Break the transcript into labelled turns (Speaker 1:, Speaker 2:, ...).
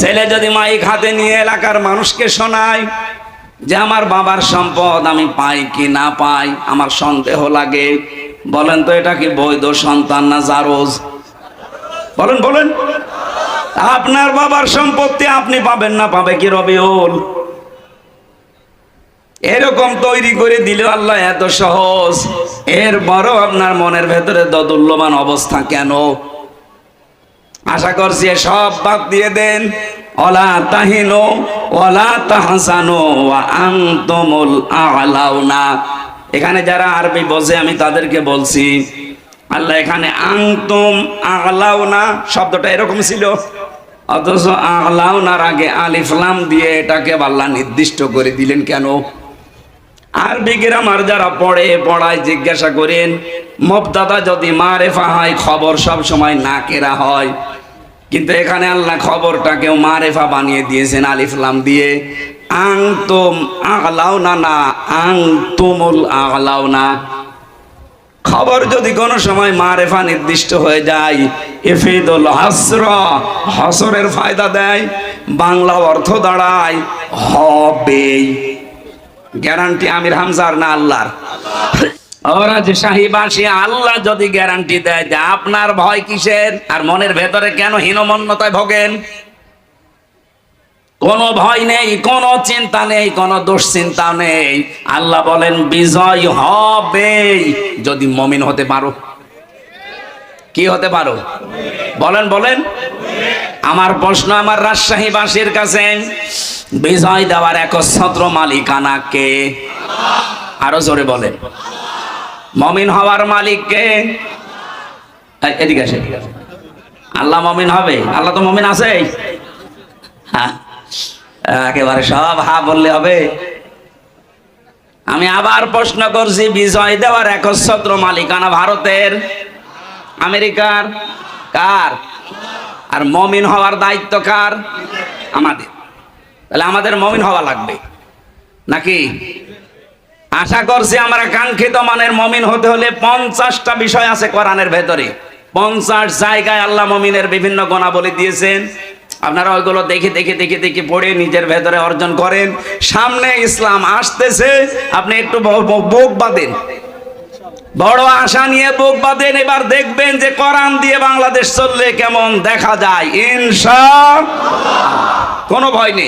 Speaker 1: ছেলে যদি মাইক হাতে নিয়ে এলাকার মানুষকে শোনায় যে আমার বাবার সম্পদ আমি পাই কি না পাই, আমার সন্দেহ লাগে। বলেন তো এটা কি বৈধ সন্তান না জারোজ? বলেন বলেন। আপনার বাবার সম্পত্তি আপনি পাবেন না, পাবে কি রবিউল? এরকম তৈরি করে দিল আল্লাহ এত সহজ। এর বড় আপনার মনের ভেতরে দদুল্যমান অবস্থা কেন? আশা করছি সব বাদ দিয়ে দেন। অলা তাহিনো অলা তাহসানো আন্তমুল আলাউনা। এখানে যারা আরবি বোঝে, আমি তাদেরকে বলছি, আল্লাহ এখানে আংতুম আলাউনা শব্দটা এরকম ছিল। অথচ আলাউনার আগে আলিফলাম দিয়ে এটাকে আল্লাহ নির্দিষ্ট করে দিলেন কেন? আরবি গ্রামার যারা পড়ে, পড়ায় জিজ্ঞাসা করেন, মবদাদা যদি মারেফা হয়, খবর সব সময় নাকেরা হয়। কিন্তু এখানে আল্লাহ খবরটাকেও মারেফা বানিয়ে দিয়েছেন আলিফলাম দিয়ে। আং তোম আগলাও না না আং তুমুল আগলাও না খবর যদি কোনো সময় মারেফা নির্দিষ্ট হয়ে যায়, ইফিদুল হাসর, হসরের ফায়দা দেয়, বাংলা অর্থ দাঁড়ায়, হবেই। গ্যারান্টি আমির হামজার না আল্লাহর? আল্লাহ যদি গ্যারান্টি দেয় যে আপনার ভয় কিসের? আর মনের ভেতরে কেন হীনমন্যতায় ভোগেন? ভয় নেই চিন্তা নেই দুশ্চিন্তা নেই। আল্লাহ বলেন, বিজয় হবে যদি মমিন হতে পারো। কি হতে পারো? বলেন বলেন। আমার প্রশ্ন আমার রাজশাহীবাসীর কাছে বিজয় দেওয়ার একচ্ছত্র মালিকানা কে আরও জোরে বলেন। মমিন হওয়ার মালিক কে এদিকে আসে আল্লাহ মমিন হবে? আল্লাহ তো মমিন আছে হ্যাঁ। একেবারে সব হা বললে হবে। আমি আবার প্রশ্ন করছি, বিজয় দেওয়ার একচ্ছত্র মালিকানা ভারতের? আমেরিকার? কার? আর মমিন হওয়ার দায়িত্ব কার? আমাদের। তাহলে আমাদের মমিন হওয়া লাগবে। নাকি? আশা করছি আমরা কাঙ্ক্ষিত মানের মমিন হতে হলে পঞ্চাশটা বিষয় আছে কোরআনের ভেতরে। পঞ্চাশ জায়গায় আল্লাহ মমিনের বিভিন্ন গুণাবলী দিয়েছেন। আপনারা ওইগুলো দেখে দেখে দেখে দেখে পড়ে নিজের ভেতরে অর্জন করেন। সামনে ইসলাম আসতেছে, আপনি একটু বুক বাঁধেন। বড় আশা নিয়ে বুক বাঁধেন, এবার দেখবেন যে কোরআন দিয়ে বাংলাদেশ চললে কেমন দেখা যায়। ইনশা কোনো ভয় নেই।